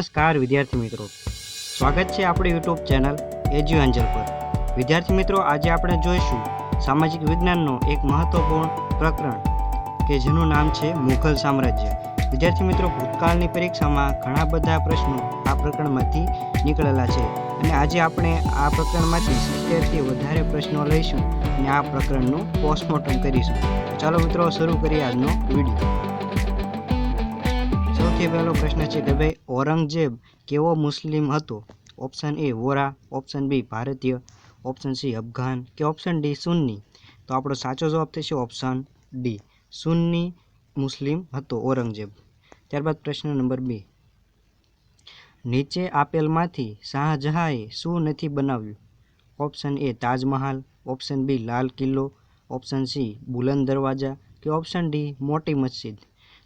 નમસ્કાર વિદ્યાર્થી મિત્રો. સ્વાગત છે આપણી યુટ્યુબ ચેનલ એજ્યુ એન્જલ પર. વિદ્યાર્થી મિત્રો, આજે આપણે જોઈશું સામાજિક વિજ્ઞાનનો એક મહત્વપૂર્ણ પ્રકરણ કે જેનું નામ છે મુઘલ સામ્રાજ્ય. વિદ્યાર્થી મિત્રો, ભૂતકાળની પરીક્ષામાં ઘણા બધા પ્રશ્નો આ પ્રકરણમાંથી નીકળેલા છે અને આજે આપણે આ પ્રકરણમાંથી સિત્તેરથી વધારે પ્રશ્નો લઈશું અને આ પ્રકરણનું પોસ્ટમોર્ટમ કરીશું. ચાલો મિત્રો, શરૂ કરીએ આજનો વીડિયો. સૌથી પહેલો પ્રશ્ન છે કે ભાઈ, ઔરંગઝેબ કેવો મુસ્લિમ હતો? Option A Vora. Option B ભારતીય. ઓપ્શન સી અફઘાન કે ઓપ્શન ડી સુન્ની? તો આપણો સાચો જવાબ થશે ઓપ્શન ડી સુન્ની મુસ્લિમ હતો ઔરંગઝેબ. ત્યારબાદ પ્રશ્ન નંબર બે. નીચે આપેલમાંથી શાહજહાંએ શું નથી બનાવ્યું? Option A Taj Mahal. Option B લાલ કિલ્લો. ઓપ્શન સી બુલંદ દરવાજા કે ઓપ્શન ડી મોટી મસ્જિદ?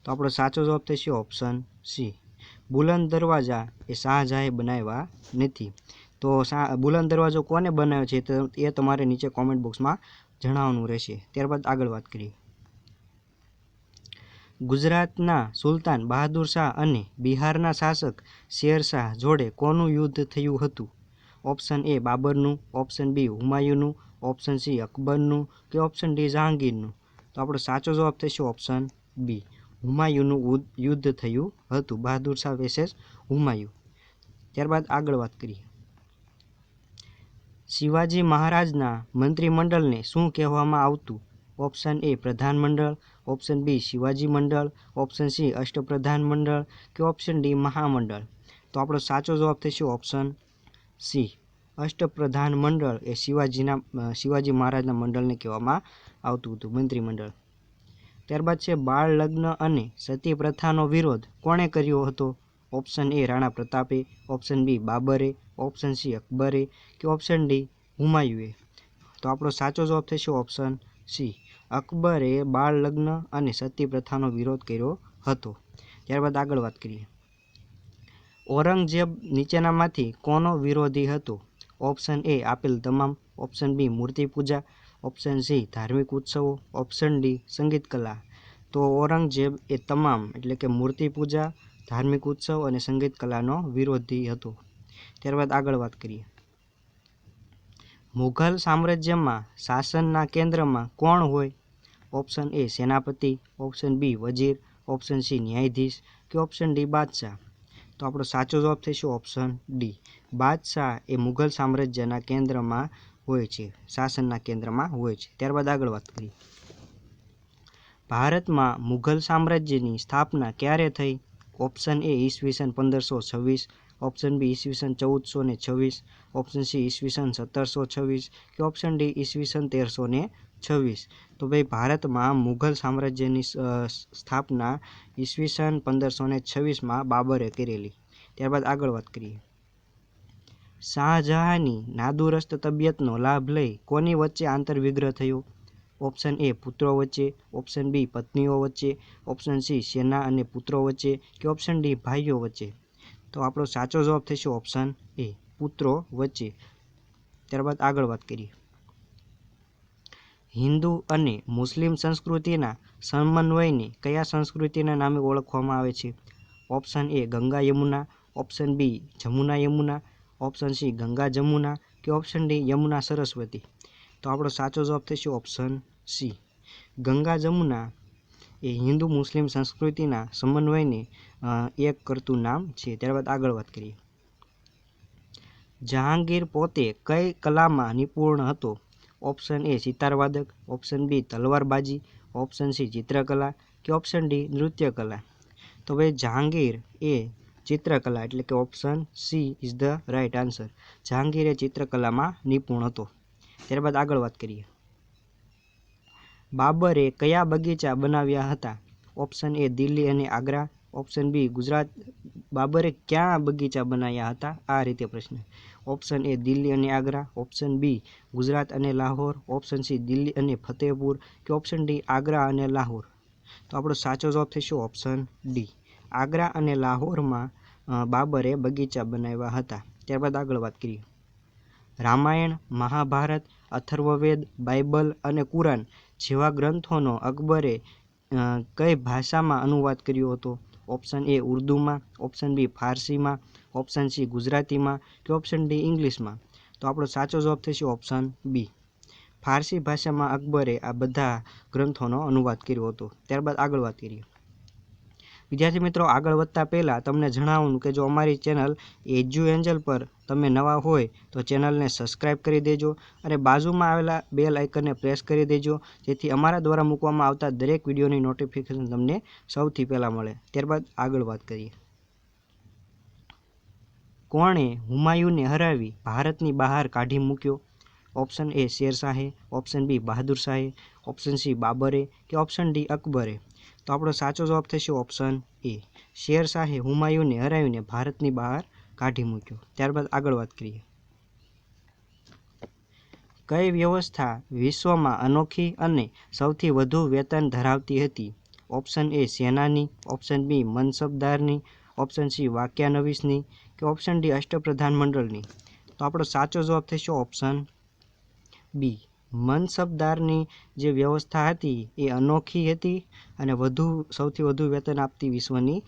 તો આપણો સાચો જવાબ થશે ઓપ્શન સી બુલંદ દરવાજા એ શાહજહાંએ બનાવ્યા નથી. તો શાહ બુલંદ દરવાજો કોને બનાવ્યો છે એ તમારે નીચે કોમેન્ટ બોક્સમાં જણાવવાનું રહેશે. ત્યારબાદ આગળ વાત કરીએ. ગુજરાતના સુલતાન બહાદુર શાહ અને બિહારના શાસક શેર શાહ જોડે કોનું યુદ્ધ થયું હતું? ઓપ્શન એ બાબરનું ઓપ્શન બી હુમાયુનું ઓપ્શન સી અકબરનું કે ઓપ્શન ડી જહાંગીરનું? તો આપણો સાચો જવાબ થશે ઓપ્શન બી હુમાયુનું યુદ્ધ થયું હતું. બહાદુર શાહ વેસેસ હુમાયુ. ત્યારબાદ આગળ વાત કરીએ. શિવાજી મહારાજના મંત્રીમંડળને શું કહેવામાં આવતું? ઓપ્શન એ પ્રધાનમંડળ, ઓપ્શન બી શિવાજી મંડળ, ઓપ્શન સી અષ્ટપ્રધાન મંડળ કે ઓપ્શન ડી મહામંડળ? તો આપણો સાચો જવાબ થશે ઓપ્શન સી. અષ્ટપ્રધાન મંડળ એ શિવાજીના શિવાજી મહારાજના મંડળને કહેવામાં આવતું હતું, મંત્રીમંડળ. ત્યારબાદ છે બાળ લગ્ન અને સતી પ્રથાનો વિરોધ. કોણે કર્યો હતો? ઓપ્શન એ રાણા પ્રતાપે, ઓપ્શન બી બાબરે, ઓપ્શન સી અકબરે કે ઓપ્શન ડી હુમાયુએ. તો આપણો સાચો જવાબ થશે ઓપ્શન સી. અકબરે બાળ લગ્ન અને સતી પ્રથાનો વિરોધ કર્યો હતો. ત્યારબાદ આગળ વાત કરીએ. ઔરંગઝેબ નીચેનામાંથી કોનો વિરોધી હતો? ઓપ્શન એ આપેલ તમામ, ઓપ્શન બી મૂર્તિ પૂજા ઓપ્શન સી ધાર્મિક ઉત્સવો. ઓપ્શન ડી સંગીત કલા. તો ઔરંગઝેબ એ તમામ, એટલે કે મૂર્તિ પૂજા, ધાર્મિક ઉત્સવ અને સંગીત કલાનો વિરોધી હતો. ત્યારબાદ આગળ વાત કરીએ. મુઘલ સામ્રાજ્યમાં શાસનના કેન્દ્રમાં કોણ હોય? ઓપ્શન એ સેનાપતિ. ઓપ્શન બી વજીર. ઓપ્શન સી ન્યાયાધીશ. કે ઓપ્શન ડી બાદશાહ? તો આપણો સાચો જવાબ થશે ઓપ્શન ડી બાદશાહ એ મુઘલ સામ્રાજ્યના કેન્દ્રમાં હોય છે, શાસનના કેન્દ્રમાં હોય છે. ત્યારબાદ આગળ વાત કરીએ. ભારતમાં મુઘલ સામ્રાજ્યની સ્થાપના ક્યારે થઈ? ઓપ્શન એ ઈસવીસન પંદરસો છવ્વીસ, ઓપ્શન બી ઈસવીસન ચૌદસો ને છવ્વીસ, ઓપ્શન સી ઈસવીસન સત્તરસો છવ્વીસ કે ઓપ્શન ડી ઈસવીસન તેરસો ને છવ્વીસ. તો ભાઈ, ભારતમાં મુઘલ સામ્રાજ્યની સ્થાપના ઈસવીસન પંદરસો ને છવ્વીસમાં બાબરે કરેલી. ત્યારબાદ આગળ વાત કરીએ. શાહજહાંની નાદુરસ્ત તબિયતનો લાભ લઈ કોની વચ્ચે આંતરવિગ્રહ થયો? ઓપ્શન એ પુત્રો વચ્ચે, ઓપ્શન બી પત્નીઓ વચ્ચે, ઓપ્શન સી સેના અને પુત્રો વચ્ચે કે ઓપ્શન ડી ભાઈઓ વચ્ચે? તો આપણો સાચો જવાબ થશે ઓપ્શન એ પુત્રો વચ્ચે. ત્યારબાદ આગળ વાત કરીએ. હિન્દુ અને મુસ્લિમ સંસ્કૃતિના સમન્વયને કયા સંસ્કૃતિના નામે ઓળખવામાં આવે છે? Option A Ganga Yamuna, option B Jamuna Yamuna option C Ganga Jamuna કે ઓપ્શન ડી યમુના સરસ્વતી તો આપણો સાચો જવાબ થશે ઓપ્શન સી ગંગા જમુના એ હિન્દુ મુસ્લિમ સંસ્કૃતિના સમન્વયને એક કરતું નામ છે. ત્યારબાદ આગળ વાત કરીએ. જહાંગીર પોતે કઈ કલામાં નિપુણ હતો? ઓપ્શન એ સિતારવાદક. ઓપ્શન બી તલવારબાજી. ઓપ્શન સી ચિત્રકલા. કે ઓપ્શન ડી નૃત્યકલા? તો ભાઈ, જહાંગીર એ ચિત્રકલા એટલે કે option C is the right answer Jahangir ચિત્રકલામાં નિપુણ હતો. ત્યારબાદ આગળ વાત કરીએ. બાબરે કયા બગીચા બનાવ્યા હતા? ઓપ્શન એ દિલ્હી અને આગ્રા. Option B Gujarat. બાબરે ક્યાં બગીચા બનાવ્યા હતા? આ રીતે પ્રશ્ન. ઓપ્શન એ દિલ્હી અને આગ્રા. ઓપ્શન બી ગુજરાત અને લાહોર. ઓપ્શન સી દિલ્હી અને ફતેહપુર. કે ઓપ્શન ડી આગ્રા અને લાહોર? તો આપણો સાચો જવાબ થશે ઓપ્શન ડી આગ્રા અને લાહોરમાં બાબરે બગીચા બનાવ્યા હતા. ત્યારબાદ આગળ વાત કરીએ. રામાયણ, મહાભારત, અથર્વવેદ, બાઇબલ અને કુરાન જેવા ગ્રંથોનો અકબરે કઈ ભાષામાં અનુવાદ કર્યો હતો? ઓપ્શન એ ઉર્દુમાં, ઓપ્શન બી ફારસીમાં, ઓપ્શન સી ગુજરાતીમાં કે ઓપ્શન ડી ઇંગ્લિશમાં? તો આપણો સાચો જવાબ થશે ઓપ્શન બી. ફારસી ભાષામાં અકબરે આ બધા ગ્રંથોનો અનુવાદ કર્યો હતો. ત્યારબાદ આગળ વાત કરીએ. વિદ્યાર્થી મિત્રો, આગળ વધતા પહેલાં તમને જણાવવાનું કે જો અમારી ચેનલ એજ્યુ એન્જલ પર તમે નવા હોય, તો ચેનલને સબસ્ક્રાઇબ કરી દેજો અને બાજુમાં આવેલા બેલ આઇકનને પ્રેસ કરી દેજો, જેથી અમારા દ્વારા મૂકવામાં આવતા દરેક વિડીયોની નોટિફિકેશન તમને સૌથી પહેલાં મળે. ત્યારબાદ આગળ વાત કરીએ. કોણે હુમાયુને હરાવી ભારતની બહાર કાઢી મૂક્યો? ઓપ્શન એ શેરશાહે, ઓપ્શન બી બહાદુર શાહે, ઓપ્શન સી બાબરે કે ઓપ્શન ડી અકબરે? તો આપણો સાચો જવાબ થશે ઓપ્શન એ શેરશાહે હુમાયુને હરાવીને ભારતની બહાર કાઢી મૂક્યો. ત્યારબાદ આગળ વાત કરીએ. કઈ વ્યવસ્થા વિશ્વમાં અનોખી અને સૌથી વધુ વેતન ધરાવતી હતી? ઓપ્શન એ સેનાની ઓપ્શન બી મનસબદારની ઓપ્શન સી વાક્યાનવીસની કે ઓપ્શન ડી અષ્ટપ્રધાન મંડળની? તો આપણો સાચો જવાબ થશે ઓપ્શન બી મનસબદારની જે વ્યવસ્થા હતી એ અનોખી હતી અને વધુ, સૌથી વધુ વેતન આપતી વિશ્વની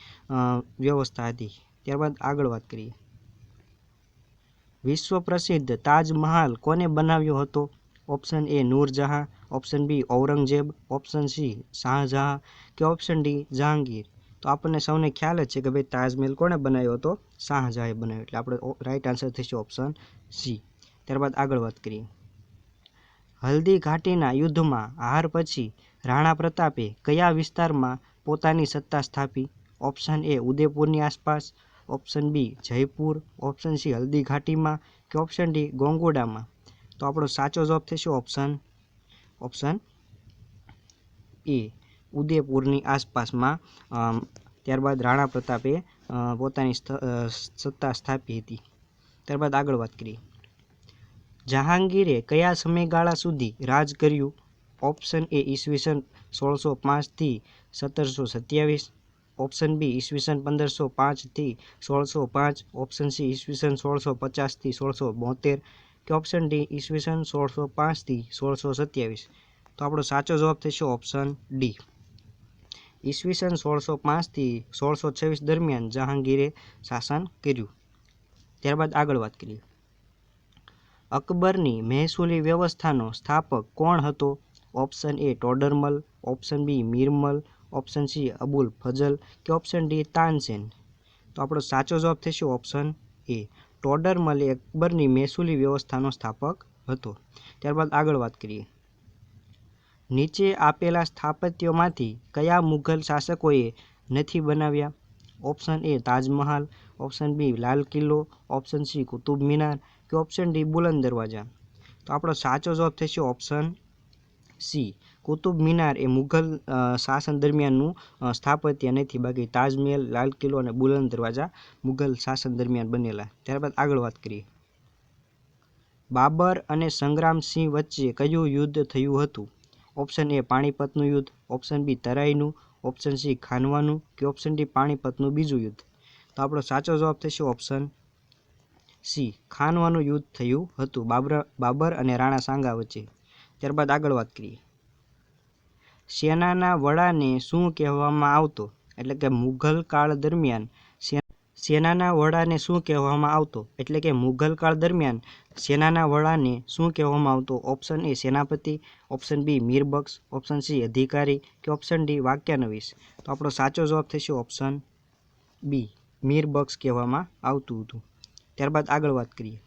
વ્યવસ્થા હતી. ત્યારબાદ આગળ વાત કરીએ. વિશ્વ પ્રસિદ્ધ તાજમહાલ કોને બનાવ્યો હતો? Option A Noorjahan, option B Aurangzeb, option C Shahjahan કે ઓપ્શન ડી જહાંગીર? તો આપણને સૌને ખ્યાલ જ છે કે ભાઈ તાજમહેલ કોણે બનાવ્યો હતો? શાહજહાંએ બનાવ્યો. એટલે આપણે રાઈટ આન્સર થશે ઓપ્શન સી. ત્યારબાદ આગળ વાત કરીએ. હલ્દી ઘાટીના યુદ્ધમાં હાર પછી રાણા પ્રતાપે કયા વિસ્તારમાં પોતાની સત્તા સ્થાપી? ઓપ્શન એ ઉદયપુરની આસપાસ, option B Jaipur, option C Haldi ઘાટીમાં કે ઓપ્શન ડી ગોંગોડામાં? તો આપણો સાચો જવાબ થશે ઓપ્શન ઓપ્શન એ ઉદયપુરની આસપાસમાં ત્યારબાદ રાણા પ્રતાપે પોતાની સત્તા સ્થાપી હતી. ત્યારબાદ આગળ વાત કરીએ. જહાંગીરે કયા સમયગાળા સુધી રાજ કર્યું? ઓપ્શન એ ઈસવીસન સોળસો પાંચથી સત્તરસો સત્યાવીસ, ઓપ્શન બી ઈસવીસન પંદરસો પાંચથી સોળસો પાંચ, ઓપ્શન સી ઈસવીસન સોળસો પચાસથી સોળસો બોતેર કે ઓપ્શન ડી ઈસવીસન સોળસો પાંચથી સોળસો સત્યાવીસ? તો આપણો સાચો જવાબ થશે ઓપ્શન ડી. ઈસવીસન સોળસો પાંચથી સોળસો છવ્વીસ દરમિયાન જહાંગીરે શાસન કર્યું. ત્યારબાદ આગળ વાત કરીએ. અકબરની મહેસૂલી વ્યવસ્થાનો સ્થાપક કોણ હતો? Option A Todarmal, option B Mirmal, option C Abul Fazal કે ઓપ્શન ડી તાનસેન? તો આપણો સાચો જવાબ થશે ઓપ્શન એ. ટોડરમલ એ અકબરની મહેસૂલી વ્યવસ્થાનો સ્થાપક હતો. ત્યારબાદ આગળ વાત કરીએ. નીચે આપેલા સ્થાપત્યોમાંથી કયા મુઘલ શાસકોએ નથી બનાવ્યા? Option A Taj Mahal, option B લાલ કિલ્લો, ઓપ્શન સી કુતુબ મિનાર કે ઓપ્શન ડી બુલંદ દરવાજા. તો આપણો સાચો જવાબ થશે ઓપ્શન સી કુતુબ મિનાર એ મુઘલ શાસન દરમિયાનનું સ્થાપત્ય નથી. બાકી તાજમહેલ, લાલ કિલ્લો અને બુલંદ દરવાજા મુઘલ શાસન દરમિયાન બનેલા. ત્યારબાદ આગળ વાત કરીએ. બાબર અને સંગ્રામસિંહ વચ્ચે કયું યુદ્ધ થયું હતું? ઓપ્શન એ પાણીપતનું યુદ્ધ. ઓપ્શન બી તરાઈનું. ઓપ્શન સી ખાનવાનું. કે ઓપ્શન ડી પાણીપતનું બીજું યુદ્ધ? તો આપણો સાચો જવાબ થશે ઓપ્શન સી. ખાનવાનું યુદ્ધ થયું હતું બાબર બાબર અને રાણા સાંગા વચ્ચે. ત્યારબાદ આગળ વાત કરીએ. સેનાના વડાને શું કહેવામાં આવતો? એટલે કે મુઘલ કાળ દરમિયાન સેનાના વડાને શું કહેવામાં આવતો? એટલે કે મુઘલ કાળ દરમિયાન સેનાના વડાને શું કહેવામાં આવતો? ઓપ્શન એ સેનાપતિ, ઓપ્શન બી મીરબક્ષ, ઓપ્શન સી અધિકારી કે ઓપ્શન ડી વાક્યાનવીસ. તો આપણો સાચો જવાબ થશે ઓપ્શન બી મીરબક્ષ કહેવામાં આવતું હતું. ત્યારબાદ આગળ વાત કરીએ.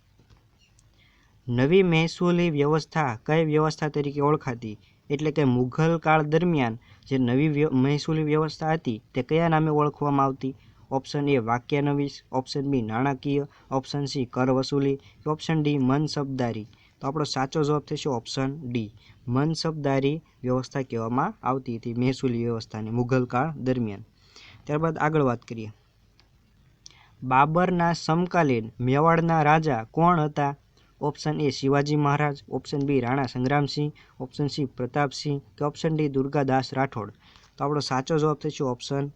નવી મહેસૂલી વ્યવસ્થા કઈ વ્યવસ્થા તરીકે ઓળખાતી? એટલે કે મુઘલ કાળ દરમિયાન જે નવી મહેસૂલી વ્યવસ્થા હતી, તે કયા નામે ઓળખવામાં આવતી? ઓપ્શન એ વાક્યાનવીસ ઓપ્શન બી નાણાકીય, ઓપ્શન સી કર વસૂલી, ઓપ્શન ડી મનસબદારી તો આપણો સાચો જવાબ થશે ઓપ્શન ડી. મનસબદારી વ્યવસ્થા કહેવામાં આવતી હતી, મહેસૂલી વ્યવસ્થાને મુઘલ કાળ દરમિયાન. ત્યારબાદ આગળ વાત કરીએ. બાબરના સમકાલીન મેવાડના રાજા કોણ હતા? Option A Shivaji Maharaj, option B Rana Sangramsingh, option C Pratapsingh કે ઓપ્શન ડી દુર્ગાદાસ રાઠોડ? તો આપણો સાચો જવાબ થશે ઓપ્શન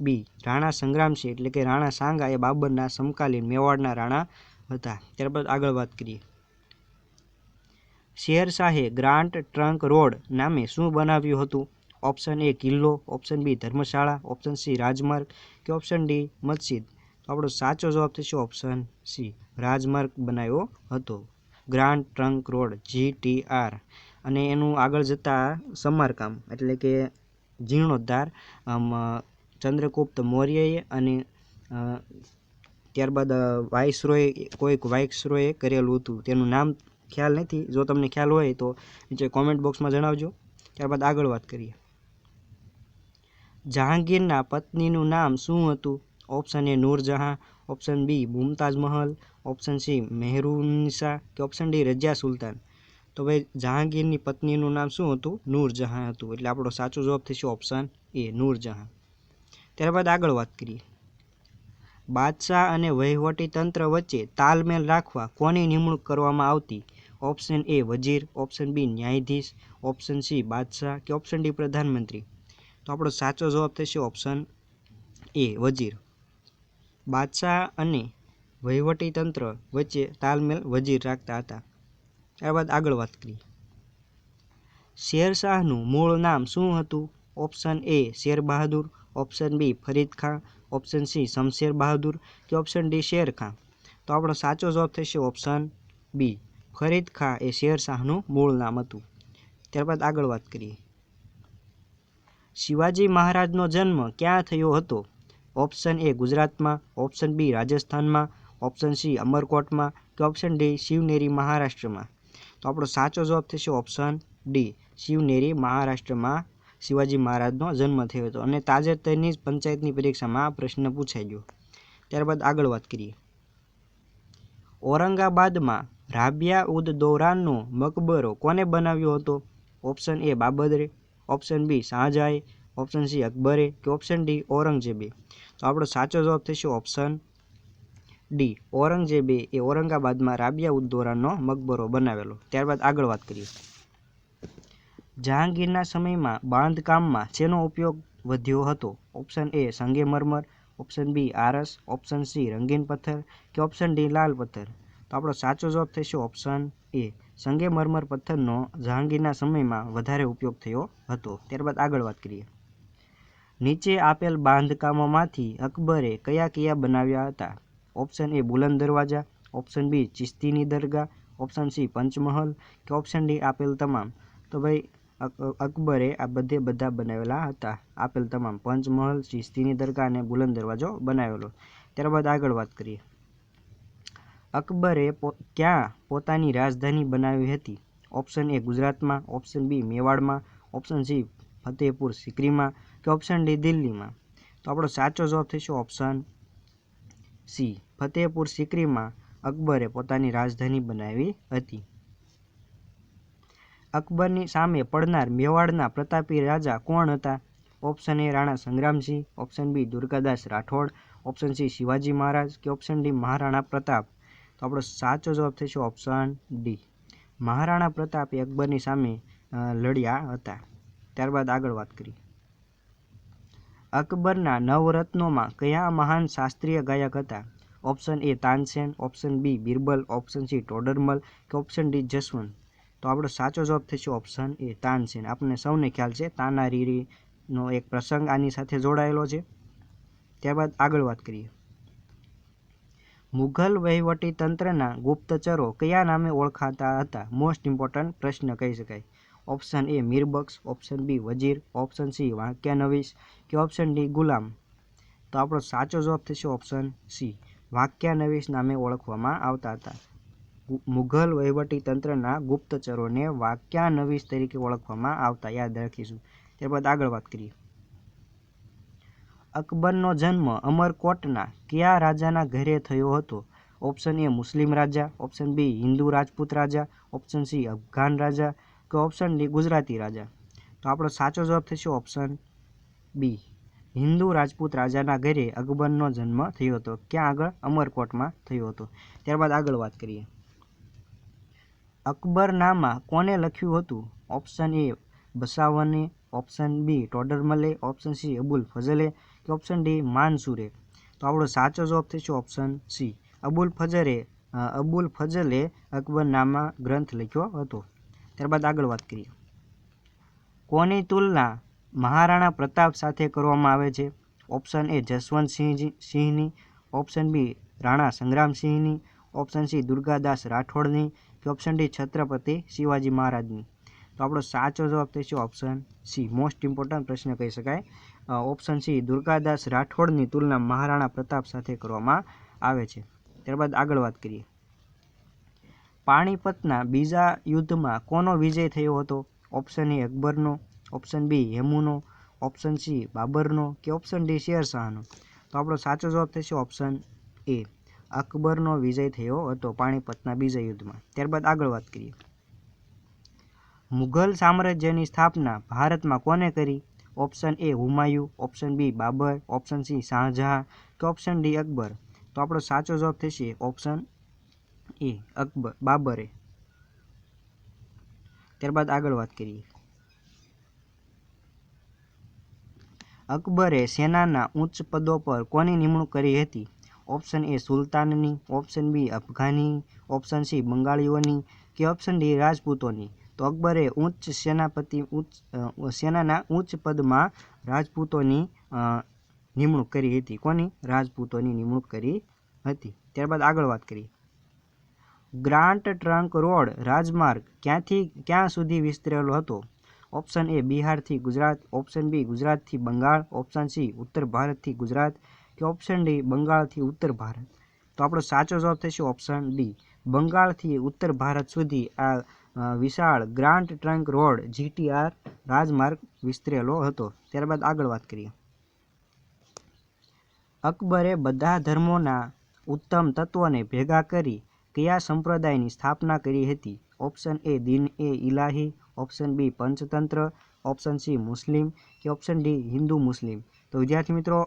બી રાણા સંગ્રામસિંહ, એટલે કે રાણા સાંગા એ બાબરના સમકાલીન મેવાડના રાણા હતા. ત્યારબાદ આગળ વાત કરીએ. શેરશાહે ગ્રાન્ટ ટ્રંક રોડ નામે શું બનાવ્યું હતું? ઓપ્શન એ કિલ્લો, ઓપ્શન બી ધર્મશાળા, ઓપ્શન સી રાજમાર્ગ કે ઓપ્શન ડી મસ્જિદ? આપણો સાચો જવાબ થશે ઓપ્શન સી રાજમાર્ગ બનાવ્યો હતો. ગ્રાન્ડ ટ્રંક રોડ જીટીઆર અને એનું આગળ જતાં સમારકામ, એટલે કે જીર્ણોદ્ધાર ચંદ્રગુપ્ત મૌર્યએ અને ત્યારબાદ વાઇસરોએ કોઈક વાઇસરોએ કરેલું હતું. તેનું નામ ખ્યાલ નથી. જો તમને ખ્યાલ હોય તો નીચે કોમેન્ટ બોક્સમાં જણાવજો. ત્યારબાદ આગળ વાત કરીએ. જહાંગીરના પત્નીનું નામ શું હતું? Option A Noorjahan, option B Mumtaz Mahal, option C Mehrunnisa કે ઓપ્શન ડી રજિયા સુલતાન. તો ભાઈ જહાંગીરની પત્નીનું નામ શું હતું? નૂરજહાં હતું. એટલે આપણો સાચો જવાબ થશે ઓપ્શન એ નૂરજહાં. ત્યારબાદ આગળ વાત કરીએ. બાદશાહ અને વહીવટી તંત્ર વચ્ચે તાલમેલ રાખવા કોની નિમણૂક કરવામાં આવતી? Option A Vazir, option B ન્યાયાધીશ, ઓપ્શન સી બાદશાહ કે ઓપ્શન ડી પ્રધાનમંત્રી. તો આપણો સાચો જવાબ થશે ઓપ્શન એ વજીર. બાદશાહ અને વહીવટી તંત્ર વચ્ચે તાલમેલ વજીર રાખતા હતા. ત્યારબાદ આગળ વાત કરીએ. શેરશાહનું મૂળ નામ શું હતું? Option A Sher Bahadur, option B Farid Khan option C Shamsher Bahadur કે ઓપ્શન ડી શેર ખાં તો આપણો સાચો જવાબ થશે ઓપ્શન બી. ફરીદ ખાં એ શેરશાહનું મૂળ નામ હતું. ત્યારબાદ આગળ વાત કરીએ. શિવાજી મહારાજનો જન્મ ક્યાં થયો હતો? ઓપ્શન એ ગુજરાતમાં ઓપ્શન બી રાજસ્થાનમાં ઓપ્શન સી અમરકોટમાં કે ઓપ્શન ડી શિવનેરી મહારાષ્ટ્રમાં? તો આપણો સાચો જવાબ થશે ઓપ્શન ડી શિવનેરી મહારાષ્ટ્રમાં શિવાજી મહારાજનો જન્મ થયો હતો. અને તાજેતરની જ પંચાયતની પરીક્ષામાં આ પ્રશ્ન પૂછાઈ ગયો. ત્યારબાદ આગળ વાત કરીએ. ઔરંગાબાદમાં રાબિયા ઉદ દૌરાનનો મકબરો કોને બનાવ્યો હતો? ઓપ્શન એ બાબરે ઓપ્શન બી શાહજહાએ ઓપ્શન સી અકબરે કે ઓપ્શન ડી ઔરંગઝેબે? તો આપણો સાચો જવાબ થશે ઓપ્શન ડી ઔરંગઝેબે એ ઔરંગાબાદમાં રાબિયા ઉદ દૌરાનનો મકબરો બનાવેલો. ત્યારબાદ આગળ વાત કરીએ. જહાંગીરના સમયમાં બાંધકામમાં શેનો ઉપયોગ વધ્યો હતો? ઓપ્શન એ સંગેમરમર ઓપ્શન બી આરસ. ઓપ્શન સી રંગીન પથ્થર કે ઓપ્શન ડી લાલ પથ્થર? તો આપણો સાચો જવાબ થશે ઓપ્શન એ સંગેમરમર પથ્થરનો જહાંગીરના સમયમાં વધારે ઉપયોગ થયો હતો. ત્યારબાદ આગળ વાત કરીએ. નીચે આપેલ બાંધકામોમાંથી અકબરે કયા કયા બનાવ્યા હતા? Option A Buland Darwaza, option B ચિશ્તીની દરગાહ, ઓપ્શન સી પંચમહલ કે ઓપ્શન ડી આપેલ તમામ. તો ભાઈ અકબરે આ બધે બધા બનાવેલા હતા. આપેલ તમામ પંચમહલ, ચિશ્તીની દરગાહ અને બુલંદ દરવાજો બનાવેલો. ત્યારબાદ આગળ વાત કરીએ. અકબરે ક્યાં પોતાની રાજધાની બનાવી હતી? ઓપ્શન એ ગુજરાતમાં, ઓપ્શન બી મેવાડમાં, ઓપ્શન સી ફતેહપુર સિકરીમાં કે ઓપ્શન ડી દિલ્હીમાં? તો આપણો સાચો જવાબ થશે ઓપ્શન સી ફતેહપુર સિકરીમાં અકબરે પોતાની રાજધાની બનાવી હતી. અકબરની સામે પડનાર મેવાડના પ્રતાપી રાજા કોણ હતા? Option A Rana Sangramsingh option B Durgadas Rathod option C Shivaji Maharaj કે ઓપ્શન ડી મહારાણા પ્રતાપ? તો આપણો સાચો જવાબ થશે ઓપ્શન ડી મહારાણા પ્રતાપ એ અકબરની સામે લડ્યા હતા. ત્યારબાદ આગળ વાત કરીએ અકબરના નવરત્નોમાં કયા મહાન શાસ્ત્રીય ગાયક હતા? Option A Tansen, option B Birbal, option C Todarmal કે ઓપ્શન ડી જસવંત? તો આપણો સાચો જવાબ થશે ઓપ્શન એ તાનસેન. આપણને સૌને ખ્યાલ છે તાના રીરીનો એક પ્રસંગ આની સાથે જોડાયેલો છે. ત્યારબાદ આગળ વાત કરીએ. મુઘલ વહીવટી તંત્રના ગુપ્તચરો કયા નામે ઓળખાતા હતા? મોસ્ટ ઇમ્પોર્ટન્ટ પ્રશ્ન કહી શકાય. ઓપ્શન એ મીરબક્ષ ઓપ્શન બી વજીર ઓપ્શન સી વાક્યાનવીસ કે ઓપ્શન ડી ગુલામ તો આપણો સાચો જવાબ થશે ઓપ્શન સી વાક્યાનવીસ નામે ઓળખવામાં આવતા હતા. મુઘલ વહીવટી તંત્રના ગુપ્તચરોને વાક્યાનવીસ તરીકે ઓળખવામાં આવતા. યાદ રાખીશું. ત્યારબાદ આગળ વાત કરીએ. અકબરનો જન્મ અમરકોટના કયા રાજાના ઘરે થયો હતો? ઓપ્શન એ મુસ્લિમ રાજા. ઓપ્શન બી હિન્દુ રાજપૂત રાજા. ઓપ્શન સી અફઘાન રાજા. કે ઓપ્શન ડી ગુજરાતી રાજા. તો આપણો સાચો જવાબ થશે ઓપ્શન બી હિન્દુ રાજપૂત રાજાના ઘરે અકબરનો જન્મ થયો હતો. ક્યાં આગળ? અમરકોટમાં થયો હતો. ત્યારબાદ આગળ વાત કરીએ. અકબરનામા કોને લખ્યું હતું? ઓપ્શન એ બસાવને. ઓપ્શન બી ટોડરમલે. ઓપ્શન સી અબુલ ફઝલે. કે ઓપ્શન ડી માનસુરે. તો આપણો સાચો જવાબ થશે ઓપ્શન સી અબુલ ફજરે અબુલ ફજલે અકબરનામા ગ્રંથ લખ્યો હતો. ત્યારબાદ આગળ વાત કરીએ. કોની તુલના મહારાણા પ્રતાપ સાથે કરવામાં આવે છે? ઓપ્શન એ જસવંતસિંહજી સિંહની, ઓપ્શન બી રાણા સંગ્રામસિંહની, ઓપ્શન સી દુર્ગાદાસ રાઠોડની કે ઓપ્શન ડી છત્રપતિ શિવાજી મહારાજની? તો આપણો સાચો જવાબ થશે ઓપ્શન સી. મોસ્ટ ઇમ્પોર્ટન્ટ પ્રશ્ન કહી શકાય. ઓપ્શન સી દુર્ગાદાસ રાઠોડની તુલના મહારાણા પ્રતાપ સાથે કરવામાં આવે છે. ત્યારબાદ આગળ વાત કરીએ. પાણીપતના બીજા યુદ્ધમાં કોનો વિજય થયો હતો? ઓપ્શન એ અકબરનો, ઓપ્શન બી હેમુનો, ઓપ્શન સી બાબરનો કે ઓપ્શન ડી શેરશાહનો? તો આપણો સાચો જવાબ થશે ઓપ્શન એ. અકબરનો વિજય થયો હતો પાણીપતના બીજા યુદ્ધમાં. ત્યારબાદ આગળ વાત કરીએ. મુઘલ સામ્રાજ્યની સ્થાપના ભારતમાં કોને કરી? Option A Humayun, option B Babur, option C Shahjahan કે ઓપ્શન ડી અકબર? તો આપણો સાચો જવાબ થશે ઓપ્શન એ, અકબર, બાબરે. ત્યારબાદ આગળ વાત કરીએ. અકબરે સેનાના ઉચ્ચ પદો પર કોની નિમણૂક કરી હતી? ઓપ્શન એ સુલતાનની, ઓપ્શન બી અફઘાની, ઓપ્શન સી બંગાળીઓની કે ઓપ્શન ડી રાજપૂતોની? તો અકબરે ઉચ્ચ સેનાપતિ, ઉચ્ચ સેનાના ઉચ્ચ પદમાં રાજપૂતોની નિમણૂક કરી હતી. કોની? રાજપૂતોની નિમણૂક કરી હતી. ત્યારબાદ આગળ વાત કરીએ. ગ્રાન્ટ ટ્રંક રોડ, રાજમાર્ગ ક્યાંથી, ક્યાં સુધી વિસ્તરેલો હતો? ઓપ્શન એ બિહારથી ગુજરાત, ઓપ્શન બી ગુજરાતથી બંગાળ, ઓપ્શન સી ઉત્તર ભારતથી ગુજરાત કે ઓપ્શન ડી બંગાળથી ઉત્તર ભારત? તો આપણો સાચો જવાબ થશે ઓપ્શન ડી. બંગાળથી ઉત્તર ભારત સુધી આ વિશાળ ગ્રાન્ટ ટ્રંક રોડ જીટીઆર રાજમાર્ગ વિસ્તરેલો હતો. ત્યારબાદ આગળ વાત કરીએ. અકબરે બધા ધર્મોના ઉત્તમ તત્વોને ભેગા કરી કયા સંપ્રદાયની સ્થાપના કરી હતી. Option A Din e Ilahi option B Panchatantra, option C Muslim કે ઓપ્શન ડી હિન્દુ મુસ્લિમ. તો વિદ્યાર્થી મિત્રો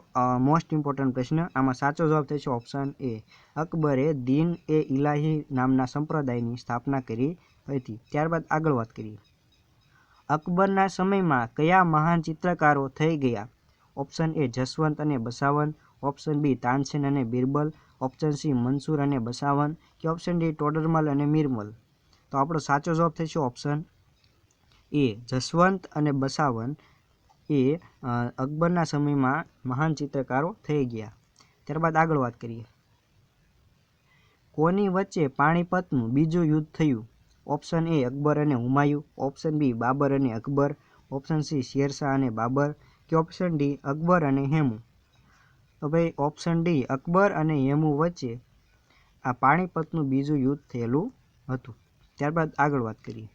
મોસ્ટ ઇમ્પોર્ટન્ટ પ્રશ્ન. આમાં સાચો જવાબ થશે ઓપ્શન એ. અકબરે દિન એ ઇલાહી નામના સંપ્રદાયની સ્થાપના કરી હતી. ત્યારબાદ આગળ વાત કરીએ. અકબરના સમયમાં કયા મહાન ચિત્રકારો થઈ ગયા? ઓપ્શન એ જસવંત અને બસાવન ઓપ્શન બી તાનસેન અને બિરબલ ઓપ્શન સી મનસુર અને બસાવન કે ઓપ્શન ડી ટોડરમલ અને મીરમલ તો આપણો સાચો જવાબ થશે ઓપ્શન એ જસવંત અને બસાવન એ અકબરના સમયમાં મહાન ચિત્રકારો થઈ ગયા. ત્યારબાદ આગળ વાત કરીએ. કોની વચ્ચે પાણીપતનું બીજું યુદ્ધ થયું? ઓપ્શન એ અકબર અને હુમાયુ. ઓપ્શન બી બાબર અને અકબર. ઓપ્શન સી શેરશાહ અને બાબર. કે ઓપ્શન ડી અકબર અને હેમુ. તો ભાઈ ઓપ્શન ડી, અકબર અને હેમુ વચ્ચે આ પાણીપતનું બીજું યુદ્ધ થયેલું હતું. ત્યારબાદ આગળ વાત કરીએ.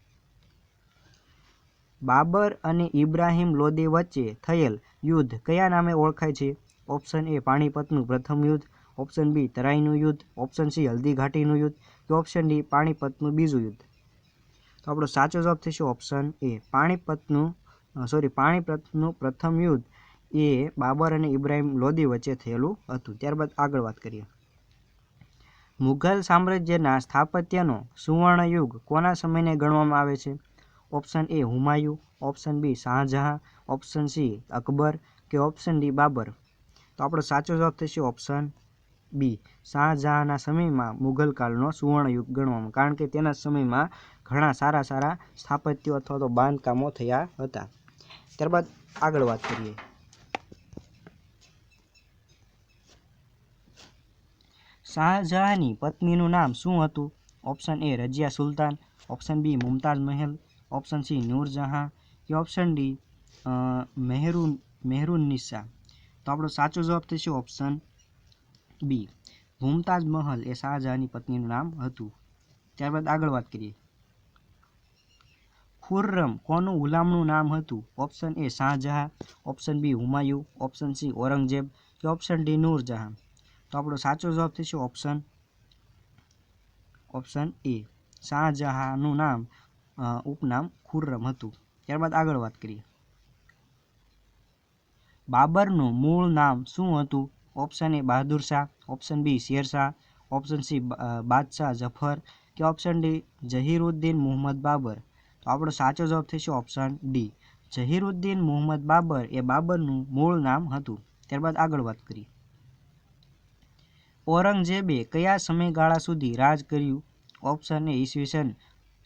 બાબર અને ઇબ્રાહિમ લોદી વચ્ચે થયેલ યુદ્ધ કયા નામે ઓળખાય છે? ઓપ્શન એ પાણીપતનું પ્રથમ યુદ્ધ, ઓપ્શન બી તરાઈનું યુદ્ધ, ઓપ્શન સી હલ્દીઘાટીનું યુદ્ધ કે ઓપ્શન ડી પાણીપતનું બીજું યુદ્ધ. તો આપણો સાચો જવાબ થશે ઓપ્શન એ પાણીપતનું સોરી પાણીપતનું પ્રથમ યુદ્ધ એ બાબર અને ઇબ્રાહિમ લોદી વચ્ચે થયેલું હતું. ત્યારબાદ આગળ વાત કરીએ. મુઘલ સામ્રાજ્યના સ્થાપત્યનો સુવર્ણયુગ કોના સમયને ગણવામાં આવે છે? Option A Humayun, option B Shahjahan, option C Akbar કે ઓપ્શન ડી બાબર? તો આપણો સાચો જવાબ થશે ઓપ્શન બી શાહજહાંના સમયમાં મુઘલ કાળનો સુવર્ણયુગ ગણવામાં. કારણ કે તેના સમયમાં ઘણા સારા સારા સ્થાપત્યો અથવા તો બાંધકામો થયા હતા. ત્યારબાદ આગળ વાત કરીએ. શાહજહાંની પત્નીનું નામ શું હતું? Option A Razia Sultan. Option B Mumtaz Mahal. Option C Noorjahan. કે ઓપ્શન ડી મહેરુન મહેરુન નિશા. તો આપણો સાચો જવાબ થશે ઓપ્શન બી મુમતાઝ મહલ એ શાહજહાંની પત્નીનું નામ હતું. ત્યારબાદ આગળ વાત કરીએ. ખુર્રમ કોનું ગુલામનું નામ હતું? Option A Shahjahan. Option B Humayun. Option C Aurangzeb. કે ઓપ્શન ડી નૂરજહાં. તો આપણો સાચો જવાબ થશે ઓપ્શન ઓપ્શન એ શાહજહાંનું નામ ઉપનામ ખુર્રમ હતું. ત્યારબાદ આગળ વાત કરીએ. બાબરનું મૂળ નામ શું હતું? Option A Bahadur Shah option B Shershah option C Badshah Zafar કે ઓપ્શન ડી જહીરુદ્દીન મુહમ્મદ બાબર? તો આપણો સાચો જવાબ થશે ઓપ્શન ડી જહીરુદ્દીન મોહમ્મદ બાબર એ બાબરનું મૂળ નામ હતું. ત્યારબાદ આગળ વાત કરીએ. ઔરંગઝેબે કયા સમયગાળા સુધી રાજ કર્યું? ઓપ્શન એ ઈસવીસન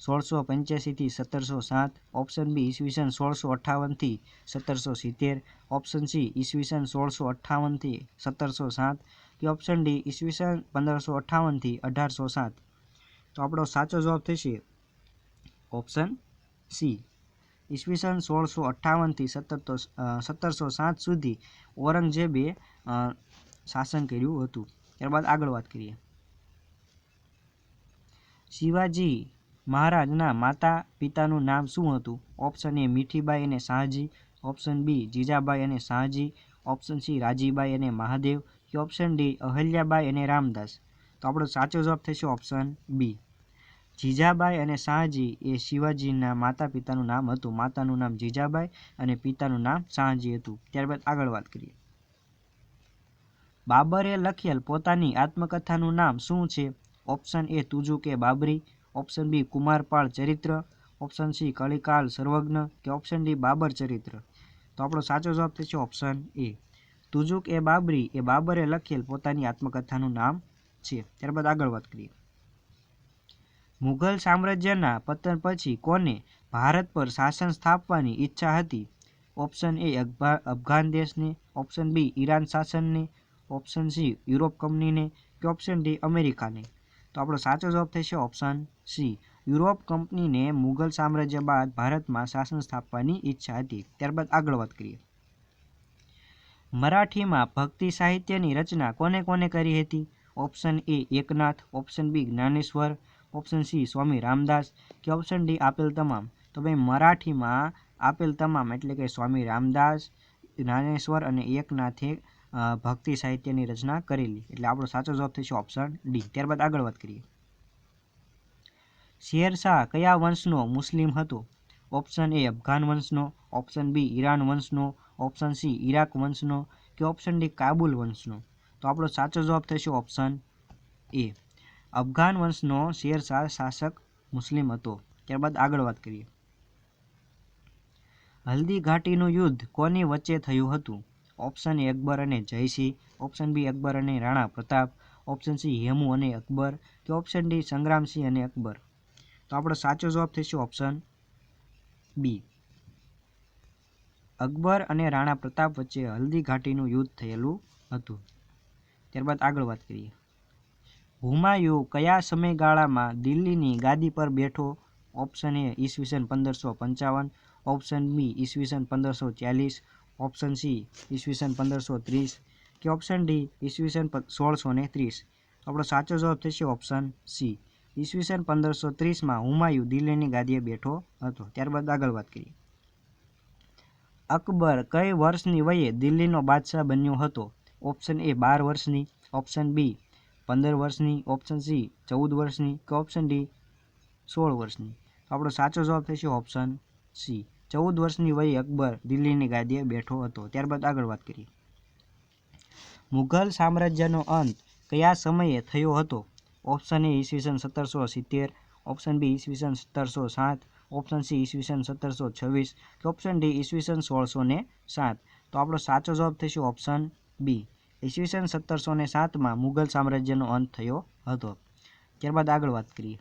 સોળસો પંચ્યાસીથી સત્તરસો સાત, ઓપ્શન બી ઈસવીસન સોળસો અઠ્ઠાવનથી સત્તરસો સિત્તેર, ઓપ્શન સી ઈસવીસન સોળસો અઠ્ઠાવનથી સત્તરસો સાત કે ઓપ્શન ડી ઈસવીસન પંદરસો અઠ્ઠાવનથી અઢારસો સાત? તો આપણો સાચો જવાબ થશે ઓપ્શન સી. ઈસવીસન સોળસો અઠ્ઠાવનથી સત્તરસો સત્તરસો સાત સુધી ઔરંગઝેબે શાસન કર્યું હતું. ત્યારબાદ આગળ વાત કરીએ. શિવાજી મહારાજના માતા પિતાનું નામ શું હતું? ઓપ્શન એ મીઠીબાઈ અને શાહજી. ઓપ્શન બી જીજાબાઈ અને શાહજી. ઓપ્શન સી રાજીબાઈ અને મહાદેવ. કે ઓપ્શન ડી અહલ્યાબાઈ અને રામદાસ. તો આપણો સાચો જવાબ થશે ઓપ્શન બી જીજાબાઈ અને શાહજી એ શિવાજીના માતા પિતાનું નામ હતું. માતાનું નામ જીજાબાઈ અને પિતાનું નામ શાહજી હતું. ત્યારબાદ આગળ વાત કરીએ. બાબરે લખેલ પોતાની આત્મકથાનું નામ શું છે? ઓપ્શન એ તુજુ કે બાબરી. Option B Kumarpal Charitra. Option C કલિકાલ સર્વજ્ઞ કે ઓપ્શન ડી બાબર ચરિત્ર. તો આપણો સાચો જવાબ થશે ઓપ્શન એ. તુજુક એ બાબરી એ બાબરે લખેલ પોતાની આત્મકથાનું નામ છે. ત્યારબાદ આગળ વાત કરીએ. મુઘલ સામ્રાજ્યના પતન પછી કોને ભારત પર શાસન સ્થાપવાની ઈચ્છા હતી? ઓપ્શન એ અફઘા- અફઘાન દેશને. ઓપ્શન બી ઈરાન શાસનને. ઓપ્શન સી યુરોપ કંપનીને કે ઓપ્શન ડી અમેરિકાને તો આપણો સાચો જવાબ થશે ઓપ્શન સી યુરોપ કંપનીને મુઘલ સામ્રાજ્ય બાદ ભારતમાં શાસન સ્થાપવાની ઈચ્છા હતી. ત્યારબાદ આગળ વાત કરીએ. મરાઠીમાં ભક્તિ સાહિત્યની રચના કોને કોને કરી હતી? Option A Eknath. Option B Dnyaneshwar. Option C Swami Ramdas. કે ઓપ્શન ડી આપેલ તમામ. તો ભાઈ, મરાઠીમાં આપેલ તમામ એટલે કે સ્વામી રામદાસ, જ્ઞાનેશ્વર અને એકનાથે ભક્તિ સાહિત્યની રચના કરેલી. એટલે આપણો સાચો જવાબ થશે ઓપ્શન ડી ત્યારબાદ આગળ વાત કરીએ. શેરશાહ કયા વંશનો મુસ્લિમ હતો? ઓપ્શન એ અફઘાન વંશનો ઓપ્શન બી ઈરાન વંશનો ઓપ્શન સી ઈરાક વંશનો કે ઓપ્શન ડી કાબુલ વંશનો? તો આપણો સાચો જવાબ થશે ઓપ્શન એ અફઘાન વંશનો શેરશાહ શાસક મુસ્લિમ હતો. ત્યારબાદ આગળ વાત કરીએ. હલ્દી ઘાટીનું યુદ્ધ કોની વચ્ચે થયું હતું? ઓપ્શન એ અકબર અને જયસિંહ ઓપ્શન બી અકબર અને રાણા પ્રતાપ. ઓપ્શન સી હેમુ અને અકબર. કે ઓપ્શન ડી સંગ્રામસિંહ અને અકબર. તો આપણો સાચો જવાબ થશે ઓપ્શન બી અકબર અને રાણા પ્રતાપ વચ્ચે હલ્દી ઘાટીનું યુદ્ધ થયેલું હતું. ત્યારબાદ આગળ વાત કરીએ. હુમાયુ કયા સમયગાળામાં દિલ્હીની ગાદી પર બેઠો? ઓપ્શન એ ઈસવીસન પંદરસો પંચાવન. ઓપ્શન બી ઈસવીસન પંદરસો ચાલીસ. ઓપ્શન સી ઈસવીસન પંદરસો ત્રીસ કે ઓપ્શન ડી ઈસવીસન સોળસો ને ત્રીસ. આપણો સાચો જવાબ થશે ઓપ્શન સી ઈસવીસન પંદરસો ત્રીસમાં હુમાયુ દિલ્હીની ગાદીએ બેઠો હતો. ત્યારબાદ આગળ વાત કરીએ. અકબર કઈ વર્ષની વયે દિલ્હીનો બાદશાહ બન્યો હતો? ઓપ્શન એ બાર વર્ષની. ઓપ્શન બી પંદર વર્ષની. ઓપ્શન સી ચૌદ વર્ષની. કે ઓપ્શન ડી સોળ વર્ષની. આપણો સાચો જવાબ થશે ઓપ્શન સી ચૌદ વર્ષની વયે અકબર દિલ્હીની ગાદીએ બેઠો હતો. ત્યારબાદ આગળ વાત કરીએ. મુઘલ સામ્રાજ્યનો અંત કયા સમયે થયો હતો? ઓપ્શન એ ઈસવીસન સત્તરસો સિત્તેર, ઓપ્શન બી ઈસવીસન સત્તરસો સાત, ઓપ્શન સી ઈસવીસન સત્તરસો છવ્વીસ કે ઓપ્શન ડી ઈસવીસન સોળસો ને સાત. તો આપણો સાચો જવાબ થશે ઓપ્શન બી. ઈસવીસન સત્તરસો ને સાતમાં મુઘલ સામ્રાજ્યનો અંત થયો હતો. ત્યારબાદ આગળ વાત કરીએ.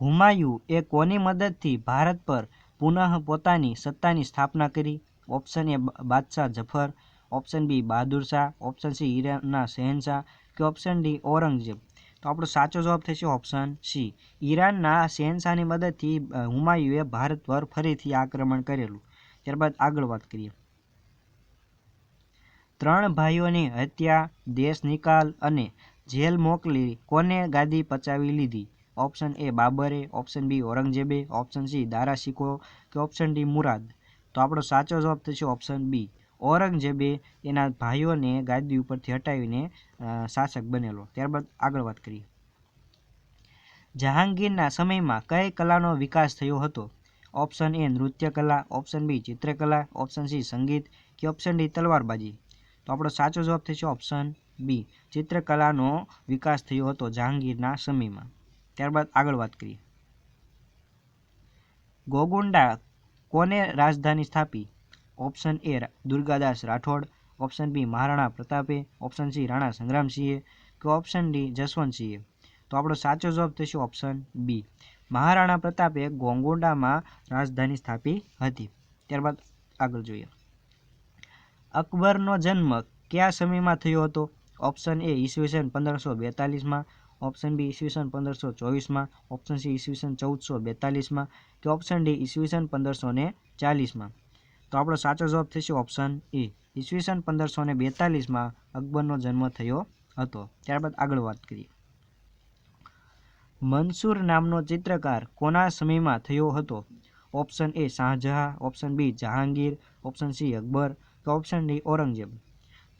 હુમાયુ એ કોની મદદથી ભારત પર પુનઃ પોતાની સત્તાની સ્થાપના કરી? Option A Badshah Zafar. Option B Bahadur Shah. Option C ઈરાનના શહેનશાહ કે ઓપ્શન ડી ઔરંગઝેબ? તો આપણો સાચો જવાબ થશે ઓપ્શન સી ઈરાનના શહેનશાહની મદદથી હુમાયુએ ભારત પર ફરીથી આક્રમણ કરેલું. ત્યારબાદ આગળ વાત કરીએ. ત્રણ ભાઈઓની હત્યા, દેશ નિકાલ અને જેલ મોકલી કોને ગાદી પચાવી લીધી? ઓપ્શન એ બાબરે ઓપ્શન બી ઔરંગઝેબે ઓપ્શન સી દારા શિકો કે ઓપ્શન ડી મુરાદ તો આપણો સાચો જવાબ થશે ઓપ્શન બી ઔરંગઝેબે એના ભાઈઓને ગાદી ઉપરથી હટાવીને શાસક બનેલો. ત્યારબાદ આગળ વાત કરીએ. જહાંગીરના સમયમાં કઈ કલાનો વિકાસ થયો હતો? ઓપ્શન એ નૃત્ય કલા ઓપ્શન બી ચિત્રકલા. ઓપ્શન સી સંગીત. કે ઓપ્શન ડી તલવારબાજી? તો આપણો સાચો જવાબ થશે ઓપ્શન બી ચિત્રકલાનો વિકાસ થયો હતો જહાંગીરના સમયમાં. ત્યારબાદ આગળ વાત કરીએ. ગોગુંડા કોને રાજધાની સ્થાપી? Option A Durgadas Rathod, option B Maharana પ્રતાપે, ઓપ્શન સી રાણા સંગ્રામસિંહે કે ઓપ્શન ડી જસવંતસિંહે. તો આપણો સાચો જવાબ થશે ઓપ્શન બી. મહારાણા પ્રતાપે ગોંગોડામાં રાજધાની સ્થાપી હતી. ત્યારબાદ આગળ જોઈએ. અકબરનો જન્મ કયા સમયમાં થયો હતો? ઓપ્શન એ ઈસવીસન પંદરસો બેતાલીસમાં ઓપ્શન બી ઈસવીસન પંદરસો ચોવીસમાં. ઓપ્શન સી ઈસવીસન ચૌદસો બેતાલીસમાં. કે ઓપ્શન ડી ઈસવીસન પંદરસો ને ચાલીસમાં. તો આપણો સાચો જવાબ થશે ઓપ્શન એ ઈસવીસન પંદરસો ને બેતાલીસમાં અકબરનો જન્મ થયો હતો. ત્યારબાદ આગળ વાત કરીએ. મનસૂર નામનો ચિત્રકાર કોના સમયમાં થયો હતો? Option A Shahjahan. Option B Jahangir. Option C Akbar. કે ઓપ્શન ડી ઔરંગઝેબ.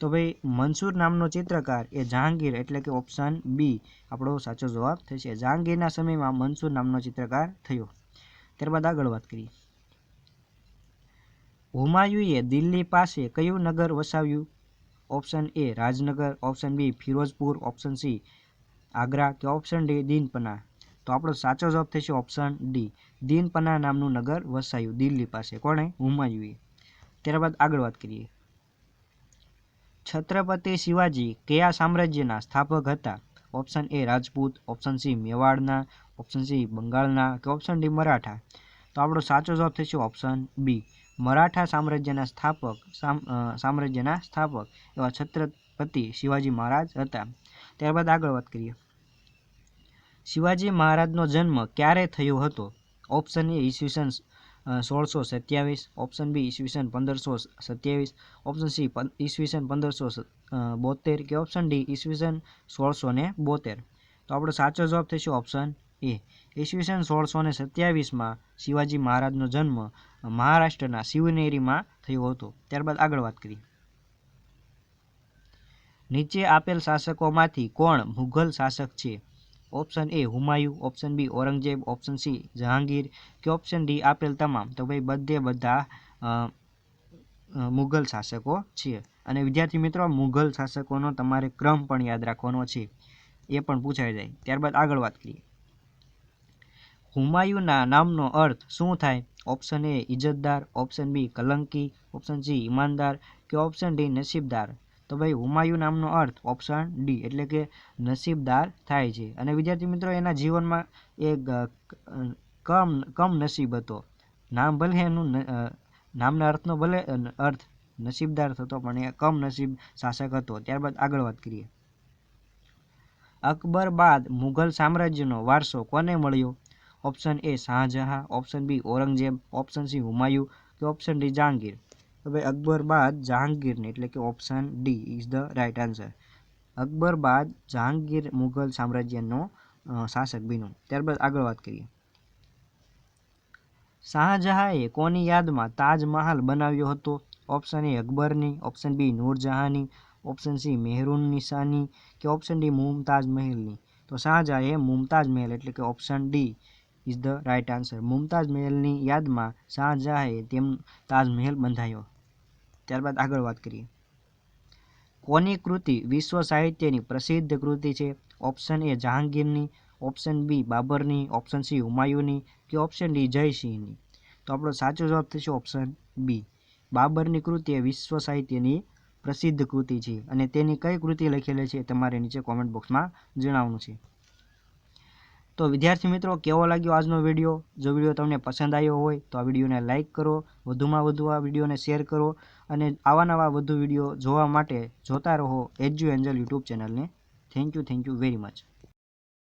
તો ભાઈ મનસૂર નામનો ચિત્રકાર એ જહાંગીર એટલે કે ઓપ્શન બી આપણો સાચો જવાબ થશે. જહાંગીરના સમયમાં મનસૂર નામનો ચિત્રકાર થયો. ત્યારબાદ આગળ વાત કરીએ. હુમાયુએ દિલ્હી પાસે કયું નગર વસાવ્યું? Option A Rajnagar option B Firozpur option C Agra કે ઓપ્શન ડી દીનપના? તો આપણો સાચો જવાબ થશે ઓપ્શન ડી દીનપના નામનું નગર વસાયું દિલ્હી પાસે. કોણે? હુમાયુએ. ત્યારબાદ આગળ વાત કરીએ. છત્રપતિ શિવાજી કયા સામ્રાજ્યના સ્થાપક હતા? Option A Rajput option C મેવાડના option C બંગાળના કે ઓપ્શન ડી મરાઠા? તો આપણો સાચો જવાબ થશે ઓપ્શન બી મરાઠા સામ્રાજ્યના સ્થાપક, સામ- સામ્રાજ્યના સ્થાપક એવા છત્રપતિ શિવાજી મહારાજ હતા. ત્યારબાદ આગળ વાત કરીએ. શિવાજી મહારાજનો જન્મ ક્યારે થયો હતો? ઓપ્શન એ ઈસવીસન સોળસો સત્યાવીસ. ઓપ્શન બી ઈસવીસન પંદરસો સત્યાવીસ. ઓપ્શન સી ઈસવીસન પંદરસો બોતેર કે ઓપ્શન ડી ઈસવીસન સોળસો ને બોતેર. તો આપણો સાચો જવાબ થશે ઓપ્શન એ ઈસવીસન સોળસો ને સત્યાવીસમાં શિવાજી મહારાજનો જન્મ મહારાષ્ટ્રના શિવનેરીમાં થયો હતો. ત્યારબાદ આગળ વાત કરીએ. નીચે આપેલ શાસકોમાંથી કોણ મુઘલ શાસક છે? Option A Humayun option B Aurangzeb option C Jahangir કે ઓપ્શન ડી આપેલ તમામ તો ભાઈ બધે બધા મુઘલ શાસકો છે અને વિદ્યાર્થી મિત્રો, મુઘલ શાસકોનો તમારે ક્રમ પણ યાદ રાખવાનો છે. એ પણ પૂછાઈ જાય. ત્યારબાદ આગળ વાત કરીએ. હુમાયુના નામનો અર્થ શું થાય? ઓપ્શન એ ઇજ્જતદાર. ઓપ્શન બી કલંકી. ઓપ્શન સી ઈમાનદાર. કે ઓપ્શન ડી નસીબદાર. તો ભાઈ હુમાયુ નામનો અર્થ ઓપ્શન ડી એટલે કે નસીબદાર થાય છે. અને વિદ્યાર્થી મિત્રો, એના જીવનમાં એક કમ કમ નસીબ હતો. નામ ભલે એનું નામના અર્થનો ભલે અર્થ નસીબદાર થતો, પણ એ કમ નસીબ શાસક હતો. ત્યારબાદ આગળ વાત કરીએ. અકબર બાદ મુઘલ સામ્રાજ્યનો વારસો કોને મળ્યો? Option A Shahjahan option B Aurangzeb option C Humayun, કે ઓપ્શન ડી જહાંગીર? ભાઈ અકબર બાદ જહાંગીરને, એટલે કે option D is the right answer Akbar બાદ જહાંગીર મુઘલ સામ્રાજ્યનો શાસક બન્યો. ત્યારબાદ આગળ વાત કરીએ. શાહજહાંએ કોની યાદમાં તાજમહાલ બનાવ્યો હતો? ઓપ્શન એ અકબરની ઓપ્શન બી નૂરજહાંની ઓપ્શન સી મેહરુન નિશાની કે ઓપ્શન ડી મુમતાજ મહેલની? તો શાહજહાંએ મુમતાજ મહેલ, એટલે કે option D is the right answer Mumtaz મહેલની યાદમાં શાહજહાંએ તેમ, તાજમહેલ બંધાયો. ત્યારબાદ આગળ વાત કરીએ. કોની કૃતિ વિશ્વ સાહિત્યની પ્રસિદ્ધ કૃતિ છે? ઓપ્શન એ જહાંગીરની ઓપ્શન બી બાબરની ઓપ્શન સી હુમાયુની કે ઓપ્શન ડી જયસિંહની? તો આપણો સાચો જવાબ થશે ઓપ્શન બી બાબરની કૃતિ એ વિશ્વ સાહિત્યની પ્રસિદ્ધ કૃતિ છે. અને તેની કઈ કૃતિ લખેલી છે તમારે નીચે કોમેન્ટ બોક્સમાં જણાવવાનું છે. તો વિદ્યાર્થી મિત્રો, કેવો લાગ્યો આજનો વીડિયો? જો વીડિયો તમને પસંદ આવ્યો હોય તો આ વિડીયોને લાઇક કરો. વધુમાં વધુ આ વિડીયોને શેર કરો. અને આવા નવા વધુ વીડિયો જોવા માટે જોતા રહો એજ્યુ એન્જલ યુટ્યુબ ચેનલને. Thank you thank you very much